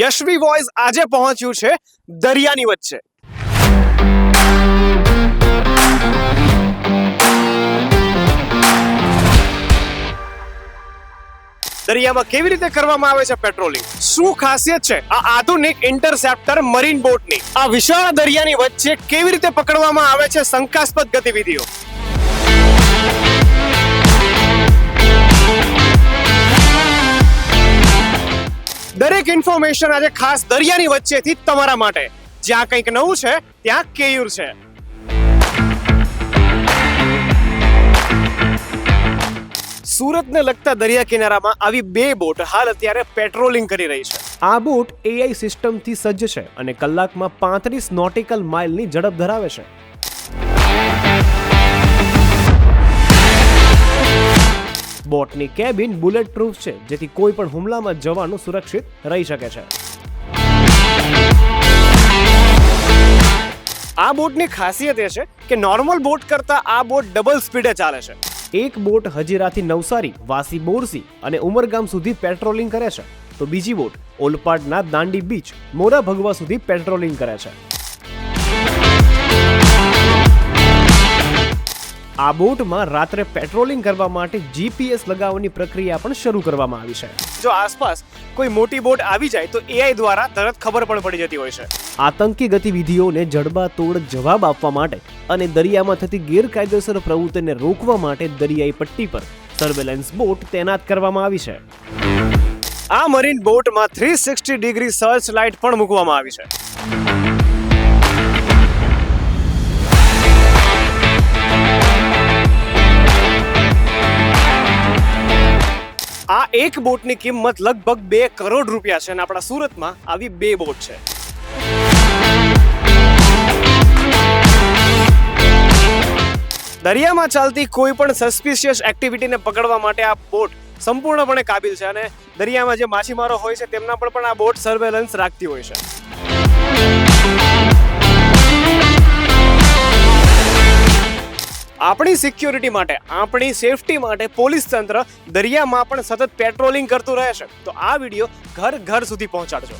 Yashvi voice આજે પહોંચ્યું છે દરિયાની વચ્ચે. દરિયામાં કેવી રીતે કરવામાં આવે છે પેટ્રોલિંગ? શું ખાસિયત છે? આ આધુનિક ઇન્ટરસેપ્ટર મરીન બોટની. આ વિશાળ દરિયાની વચ્ચે કેવી રીતે પકડવામાં આવે છે શંકાસ્પદ ગતિવિધિઓ? ઇન્ફોર્મેશન આજે ખાસ દરિયાની વચ્ચેથી તમારા માટે. જ્યાં કંઈક નવું છે, ત્યાં કેયુર છે. સુરતને લગતા દરિયા કિનારામાં આવી બે બોટ હાલ અત્યારે પેટ્રોલિંગ કરી રહી છે. આ બોટ એઆઈ સિસ્ટમથી સજ્જ છે અને કલાકમાં પાંત્રીસ નોટિકલ માઇલની ઝડપ ધરાવે છે. બોટની કેબિન બુલેટ પ્રૂફ છે, જેથી કોઈ પણ હુમલામાં જવાનું સુરક્ષિત રહી શકે છે. આ બોટની ખાસિયત એ છે કે નોર્મલ બોટ કરતાં આ બોટ ડબલ સ્પીડે ચાલે છે. એક બોટ હજીરાથી નવસારી, વાસી, બોરસી અને ઉમરગામ સુધી પેટ્રોલિંગ કરે છે. તો બીજી બોટ ઓલપાડના દાંડી બીચ, મોરા ભગવા સુધી પેટ્રોલિંગ કરે છે. આ બોટમાં રાત્રે પેટ્રોલિંગ કરવા માટે જીપીએસ લગાવવાની પ્રક્રિયા પણ શરૂ કરવામાં આવી છે. જો આસપાસ કોઈ મોટી બોટ આવી જાય તો એઆઈ દ્વારા તરત ખબર પણ પડી જતી હોય છે. આતંકી ગતિવિધિઓને જડબાતોડ જવાબ આપવા માટે અને દરિયામાં થતી ગેરકાયદેસર પ્રવૃત્તિને રોકવા માટે દરિયાઈ પટ્ટી પર સર્વેલન્સ બોટ તૈનાત કરવામાં આવી છે. આ મરીન બોટમાં three sixty degree search light પણ મૂકવામાં આવી છે. એક બોટની કિંમત લગભગ બે કરોડ રૂપિયા છે અને આપણા સુરતમાં આવી બે બોટ છે. દરિયામાં ચાલતી કોઈ પણ સસ્પિશિયસ એક્ટિવિટીને પકડવા માટે આ બોટ સંપૂર્ણપણે કાબિલ છે અને દરિયામાં જે માછીમારો હોય છે તેમના પર પણ આ બોટ સર્વેલન્સ રાખતી હોય છે. આપણી સિક્યોરિટી માટે, આપણી સેફટી માટે પોલીસ તંત્ર દરિયામાં પણ સતત પેટ્રોલિંગ કરતું રહે છે. તો આ વીડિયો ઘર ઘર સુધી પહોંચાડજો.